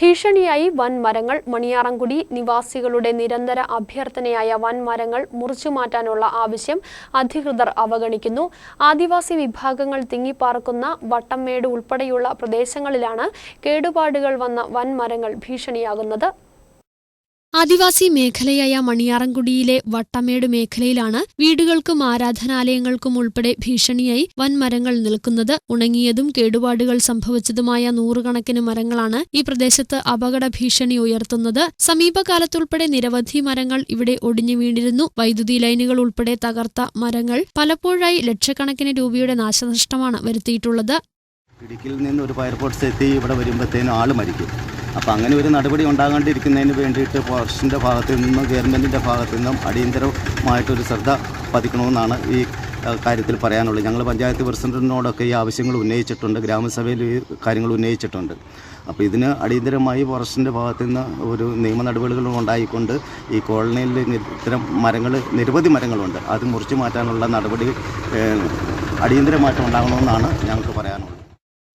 ഭീഷണിയായി വൻ മരങ്ങൾ മണിയാറൻകുടി നിവാസികളുടെ നിരന്തര അഭ്യർത്ഥനയായ വൻ മരങ്ങൾ മുറിച്ചുമാറ്റാനുള്ള ആവശ്യം അധികൃതർ അവഗണിക്കുന്നു. ആദിവാസി വിഭാഗങ്ങൾ തിങ്ങിപ്പാർക്കുന്ന വട്ടംമേട് ഉൾപ്പെടെയുള്ള പ്രദേശങ്ങളിലാണ് കേടുപാടുകൾ വന്ന വൻ മരങ്ങൾ ഭീഷണിയാകുന്നത്. ആദിവാസി മേഖലയായ മണിയാറൻകുടിയിലെ വട്ടമേട് മേഖലയിലാണ് വീടുകൾക്കും ആരാധനാലയങ്ങൾക്കും ഉൾപ്പെടെ ഭീഷണിയായി വൻമരങ്ങൾ നിൽക്കുന്നത്. ഉണങ്ങിയതും കേടുപാടുകൾ സംഭവിച്ചതുമായ നൂറുകണക്കിന് മരങ്ങളാണ് ഈ പ്രദേശത്ത് അപകട ഭീഷണി ഉയർത്തുന്നത്. സമീപകാലത്തുൾപ്പെടെ നിരവധി മരങ്ങൾ ഇവിടെ ഒടിഞ്ഞു വീണിരുന്നു. വൈദ്യുതി ലൈനുകൾ ഉൾപ്പെടെ തകർത്ത മരങ്ങൾ പലപ്പോഴായി ലക്ഷക്കണക്കിന് രൂപയുടെ നാശനഷ്ടമാണ് വരുത്തിയിട്ടുള്ളത്. ഇടുക്കിയിൽ നിന്ന് ഒരു ഫയർഫോഴ്സ് എത്തി. ഇവിടെ വരുമ്പോഴത്തേനും ആൾ മരിക്കും. അപ്പോൾ അങ്ങനെ ഒരു നടപടി ഉണ്ടാകാണ്ടിരിക്കുന്നതിന് വേണ്ടിയിട്ട് ഫോറസ്റ്റിന്റെ ഭാഗത്തു നിന്നും ഗവൺമെന്റിന്റെ ഭാഗത്തു നിന്നും അടിയന്തരമായിട്ടൊരു ശ്രദ്ധ പതിക്കണമെന്നാണ് ഈ കാര്യത്തിൽ പറയാനുള്ളത്. ഞങ്ങൾ പഞ്ചായത്ത് പ്രസിഡന്റിനോടൊക്കെ ഈ ആവശ്യങ്ങൾ ഉന്നയിച്ചിട്ടുണ്ട് ഗ്രാമസഭയിൽ ഈ കാര്യങ്ങൾ ഉന്നയിച്ചിട്ടുണ്ട്. അപ്പോൾ ഇതിന് അടിയന്തരമായി ഫോറസ്റ്റിന്റെ ഭാഗത്തു നിന്ന് ഒരു നിയമ നടപടികൾ ഉണ്ടായിക്കൊണ്ട് ഈ കോളനിയിൽ ഇത്തരം മരങ്ങൾ നിരവധി മരങ്ങളുണ്ട്. അത് മുറിച്ചു മാറ്റാനുള്ള നടപടി അടിയന്തരമായിട്ട് ഉണ്ടാകണമെന്നാണ് ഞങ്ങൾക്ക് പറയാനുള്ളത്.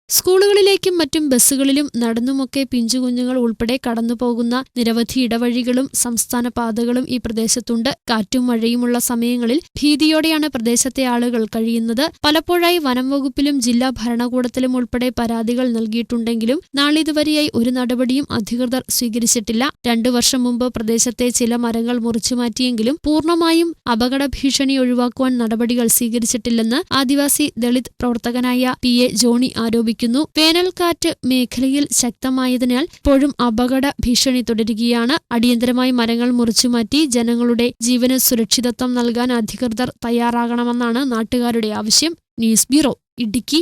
സ്കൂളുകളിലേക്കും മറ്റും ബസ്സുകളിലും നടന്നുമൊക്കെ പിഞ്ചുകുഞ്ഞുങ്ങൾ ഉൾപ്പെടെ കടന്നുപോകുന്ന നിരവധി ഇടവഴികളും സംസ്ഥാന പാതകളും ഈ പ്രദേശത്തുണ്ട്. കാറ്റും മഴയുമുള്ള സമയങ്ങളിൽ ഭീതിയോടെയാണ് പ്രദേശത്തെ ആളുകൾ കഴിയുന്നത്. പലപ്പോഴായി വനം വകുപ്പിലും ജില്ലാ ഭരണകൂടത്തിലും ഉൾപ്പെടെ പരാതികൾ നൽകിയിട്ടുണ്ടെങ്കിലും നാളിതുവരെയായി ഒരു നടപടിയും അധികൃതർ സ്വീകരിച്ചിട്ടില്ല. രണ്ടു വർഷം മുമ്പ് പ്രദേശത്തെ ചില മരങ്ങൾ മുറിച്ചുമാറ്റിയെങ്കിലും പൂർണമായും അപകട ഭീഷണി ഒഴിവാക്കുവാൻ നടപടികൾ സ്വീകരിച്ചിട്ടില്ലെന്ന് ആദിവാസി ദളിത് പ്രവർത്തകനായ പി. എ. ജോണി ആരോപിക്കുന്നു വേനൽക്കാറ്റ് മേഖലയിൽ ശക്തമായതിനാൽ ഇപ്പോഴും അപകട ഭീഷണി തുടരുകയാണ്. അടിയന്തരമായി മരങ്ങൾ മുറിച്ചുമാറ്റി ജനങ്ങളുടെ ജീവന് സുരക്ഷിതത്വം നൽകാൻ അധികൃതർ തയ്യാറാകണമെന്നാണ് നാട്ടുകാരുടെ ആവശ്യം. News bureau Idukki.